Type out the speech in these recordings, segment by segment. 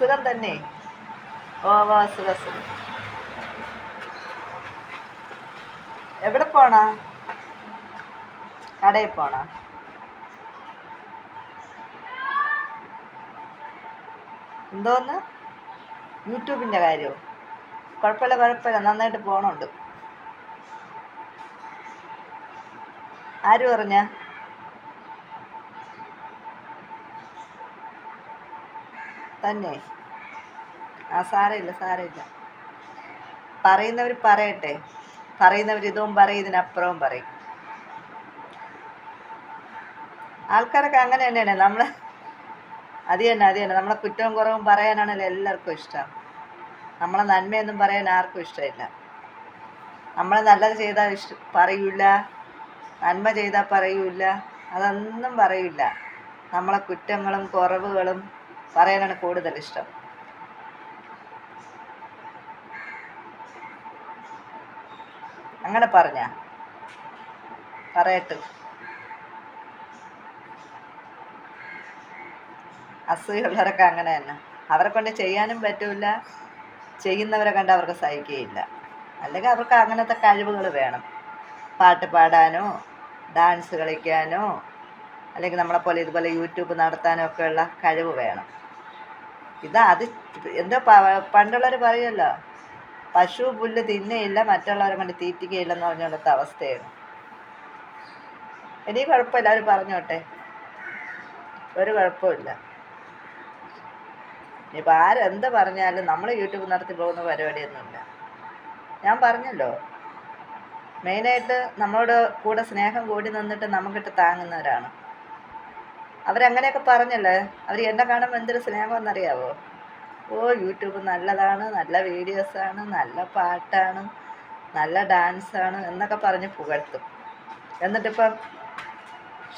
സുഖം തന്നെ. ഓ വാ സുഖം സുഖം. എവിടെ പോണ? കടയിൽ പോണ? എന്തോന്ന്? യൂട്യൂബിന്റെ കാര്യമോ കുഴപ്പമില്ല കുഴപ്പമില്ല. നന്നായിട്ട് പോണുണ്ട്. ആര് പറഞ്ഞ? തന്നെ. ആ സാരമില്ല സാരമില്ല. പറയുന്നവർ പറയട്ടെ. പറയുന്നവർ ഇതും പറയും ഇതിനപ്പുറവും പറയും. ആൾക്കാരൊക്കെ അങ്ങനെ തന്നെയാണ്. നമ്മൾ അത് തന്നെ അത് തന്നെ. നമ്മളെ കുറ്റവും കുറവും പറയാനാണല്ലോ എല്ലാവർക്കും ഇഷ്ടം. നമ്മളെ നന്മയൊന്നും പറയാൻ ആർക്കും ഇഷ്ടമില്ല. നമ്മളെ നല്ലത് ചെയ്താൽ ഇഷ്ട പറയൂല. നന്മ ചെയ്താൽ പറയൂല. അതൊന്നും പറയില്ല നമ്മളെ കുറ്റങ്ങളും കുറവുകളും പറയാനാണ് കൂടുതൽ ഇഷ്ടം. അങ്ങനെ പറഞ്ഞ? പറയട്ട്. അസുഖമുള്ളവരൊക്കെ അങ്ങനെ തന്നെ. അവരെ കൊണ്ട് ചെയ്യാനും പറ്റൂല. ചെയ്യുന്നവരെ കണ്ട് അവർക്ക് സഹിക്കുകയില്ല അല്ലെങ്കിൽ അവർക്ക് അങ്ങനത്തെ കഴിവുകൾ വേണം. പാട്ട് പാടാനോ ഡാൻസ് കളിക്കാനോ അല്ലെങ്കിൽ നമ്മളെപ്പോലെ ഇതുപോലെ യൂട്യൂബ് നടത്താനോ ഒക്കെയുള്ള കഴിവ് വേണം. ഇതാ അത് എന്താ പണ്ടുള്ളവർ പറയുമല്ലോ പശു പുല്ല് തിന്നയില്ല മറ്റുള്ളവരെ കൊണ്ട് തീറ്റിക്കയില്ലെന്ന് പറഞ്ഞുകൊണ്ടത്തെ അവസ്ഥയാണ്. ഇനി കുഴപ്പമില്ല അവർ പറഞ്ഞോട്ടെ. ഒരു കുഴപ്പമില്ല. ഇനിയിപ്പോൾ ആരെന്ത് പറഞ്ഞാലും നമ്മൾ യൂട്യൂബ് നടത്തി പോകുന്ന പരിപാടിയൊന്നുമില്ല. ഞാൻ പറഞ്ഞല്ലോ മെയിനായിട്ട് നമ്മളോട് കൂടെ സ്നേഹം കൂടി നിന്നിട്ട് നമുക്കിട്ട് താങ്ങുന്നവരാണ്. അവരങ്ങനെയൊക്കെ പറഞ്ഞല്ലേ? അവർ എന്നെ കാണുമ്പോൾ എന്തൊരു സ്നേഹമെന്നറിയാവോ? ഓ യൂട്യൂബ് നല്ലതാണ് നല്ല വീഡിയോസാണ് നല്ല പാട്ടാണ് നല്ല ഡാൻസാണ് എന്നൊക്കെ പറഞ്ഞ് പുകഴ്ത്തും. എന്നിട്ടിപ്പം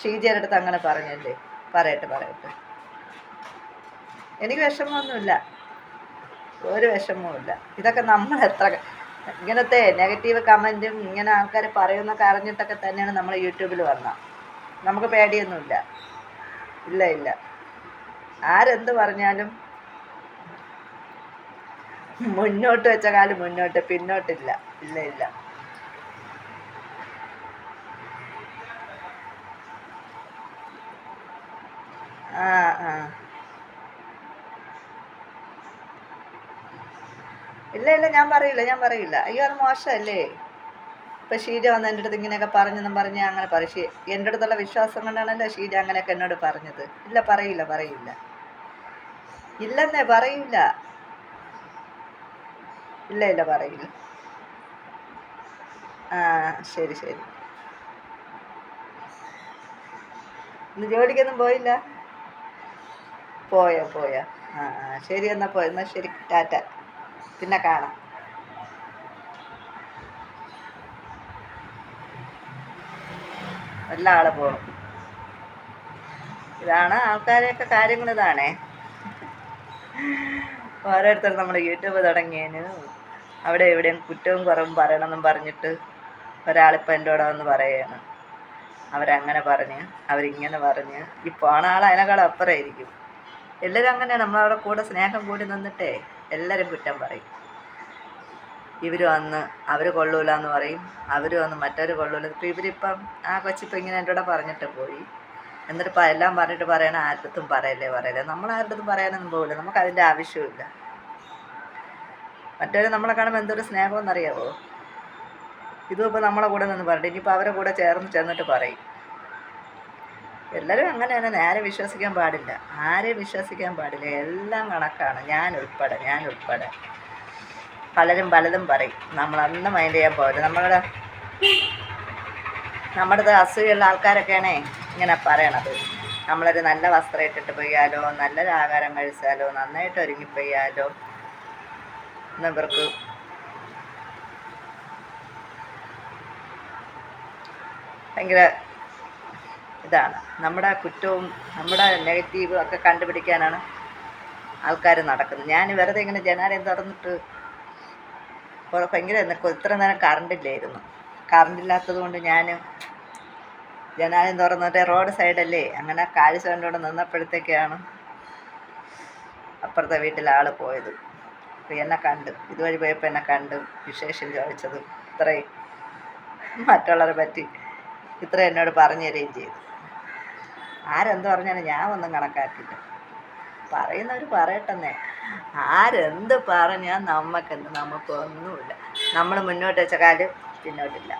ഷീജയുടെ അടുത്ത് അങ്ങനെ പറഞ്ഞല്ലേ? പറയട്ടെ പറയട്ടെ. എനിക്ക് വിഷമമൊന്നുമില്ല. ഒരു വിഷമവുമില്ല. ഇതൊക്കെ നമ്മൾ എത്ര ഇങ്ങനത്തെ നെഗറ്റീവ് കമന്റും ഇങ്ങനെ ആൾക്കാർ പറയുന്നൊക്കെ അറിഞ്ഞിട്ടൊക്കെ തന്നെയാണ് നമ്മൾ യൂട്യൂബിൽ വന്നത്. നമുക്ക് പേടിയൊന്നുമില്ല. ഇല്ല ഇല്ല. ആരെന്ത് പറഞ്ഞാലും മുന്നോട്ട് വെച്ച കാലം മുന്നോട്ട് പിന്നോട്ടില്ല. ഇല്ല ഇല്ല. ആ ആ. ഇല്ല ഇല്ല ഞാൻ പറയില്ല ഞാൻ പറയില്ല. അയ്യോ അത് മോശമല്ലേ? ഇപ്പം ഷീജ വന്ന് എന്റെ അടുത്ത് ഇങ്ങനെയൊക്കെ പറഞ്ഞെന്നും പറഞ്ഞ് അങ്ങനെ പറയും. ഷീ എന്റെ അടുത്തുള്ള വിശ്വാസം കൊണ്ടാണല്ലോ ഷീജ അങ്ങനെയൊക്കെ എന്നോട് പറഞ്ഞത്. ഇല്ല പറയില്ല പറയില്ല. ഇല്ലെന്നേ പറയില്ല. ഇല്ല ഇല്ല പറയില്ല. ആ ശരി ശരി. ഇന്ന് ജോലിക്കൊന്നും പോയില്ല? പോയോ പോയോ. ആ ശരി എന്നാൽ പോയി. ശരി ടാറ്റ. പിന്നെ കാണാം. എല്ലാ ആൾ പോകും ഇതാണ് ആൾക്കാരെയൊക്കെ കാര്യങ്ങൾ ഇതാണേ. ഓരോരുത്തർ നമ്മൾ യൂട്യൂബ് തുടങ്ങിയതിന് അവിടെ എവിടെയും കുറ്റവും കുറവും പറയണമെന്നും പറഞ്ഞിട്ട് ഒരാളിപ്പോൾ എന്റെ കൂടെ വന്ന് പറയുകയാണ്. അവരങ്ങനെ പറഞ്ഞ് അവരിങ്ങനെ പറഞ്ഞ്. ഈ പോണ ആൾ അതിനേക്കാളും അപ്പുറമായിരിക്കും. എല്ലാവരും അങ്ങനെയാണ്. നമ്മളവിടെ കൂടെ സ്നേഹം കൂടി നിന്നിട്ടേ എല്ലാവരും കുറ്റം പറയും. ഇവർ വന്ന് അവർ കൊള്ളൂല എന്ന് പറയും. അവർ വന്ന് മറ്റവർ കൊള്ളൂല. ഇപ്പം ഇവരിപ്പം ആ കൊച്ചിപ്പം ഇങ്ങനെ എന്റെ കൂടെ പറഞ്ഞിട്ട് പോയി. എന്നിട്ട് എല്ലാം പറഞ്ഞിട്ട് പറയണ ആരുടെ പറയല്ലേ പറയല്ലേ. നമ്മൾ ആരുടെ പറയാനൊന്നും പോകില്ല നമുക്ക് അതിന്റെ ആവശ്യമില്ല മറ്റവർ നമ്മളെ കാണുമ്പോൾ എന്തൊരു സ്നേഹമെന്നറിയാവോ? ഇതും ഇപ്പോൾ നമ്മളെ കൂടെ നിന്ന് പറഞ്ഞിട്ട് ഇനിയിപ്പോൾ അവരെ കൂടെ ചേർന്ന് ചെന്നിട്ട് പറയും. എല്ലാവരും അങ്ങനെ തന്നെ. നേരെ വിശ്വസിക്കാൻ പാടില്ല. ആരെയും വിശ്വസിക്കാൻ പാടില്ല. എല്ലാം കണക്കാണ്. ഞാൻ ഉൾപ്പെടെ ഞാൻ ഉൾപ്പെടെ. പലരും പലതും പറയും. നമ്മൾ അന്ന് മൈൻഡ് ചെയ്യാൻ പോകരുത് നമ്മളുടെ നമ്മുടെ അസൂയുള്ള ആൾക്കാരൊക്കെയാണേ ഇങ്ങനെ പറയണത്. നമ്മളൊരു നല്ല വസ്ത്രം ഇട്ടിട്ട് പോയാലോ നല്ലൊരു ആഹാരം കഴിച്ചാലോ നന്നായിട്ട് ഒരുങ്ങിപ്പോയാലോ എന്ന് ഇവർക്ക് ഭയങ്കര ഇതാണ്. നമ്മുടെ കുറ്റവും നമ്മുടെ നെഗറ്റീവും ഒക്കെ കണ്ടുപിടിക്കാനാണ് ആൾക്കാർ നടക്കുന്നത്. ഞാൻ വെറുതെ ഇങ്ങനെ ജനാലയം തുറന്നിട്ട് ഭയങ്കര ഇത്ര നേരം കറണ്ട് ഇല്ലായിരുന്നു. കറണ്ട് ഇല്ലാത്തത് കൊണ്ട് ഞാൻ ജനാലയം തുറന്നിട്ട് റോഡ് സൈഡല്ലേ അങ്ങനെ കാഴ്ച കണ്ടുകൊണ്ട് നിന്നപ്പോഴത്തേക്കാണ് അപ്പുറത്തെ വീട്ടിലെ ആൾ പോയത്. അപ്പോൾ എന്നെ കണ്ട്. ഇതുവഴി പോയപ്പോൾ എന്നെ കണ്ടു. വിശേഷം ചോദിച്ചത് ഇത്രയും. മറ്റുള്ളവരെ പറ്റി ഇത്ര എന്നോട് പറഞ്ഞു തരികയും ചെയ്തു. ആരെന്ത് പറഞ്ഞാലും ഞാൻ ഒന്നും കണക്കാക്കില്ല. പറയുന്നവർ പറയട്ടെന്നേ. ആരെന്ത് പറഞ്ഞാൽ നമുക്കെന്ത് നമുക്കൊന്നുമില്ല നമ്മൾ മുന്നോട്ട് വെച്ച കാൽ പിന്നോട്ടില്ല.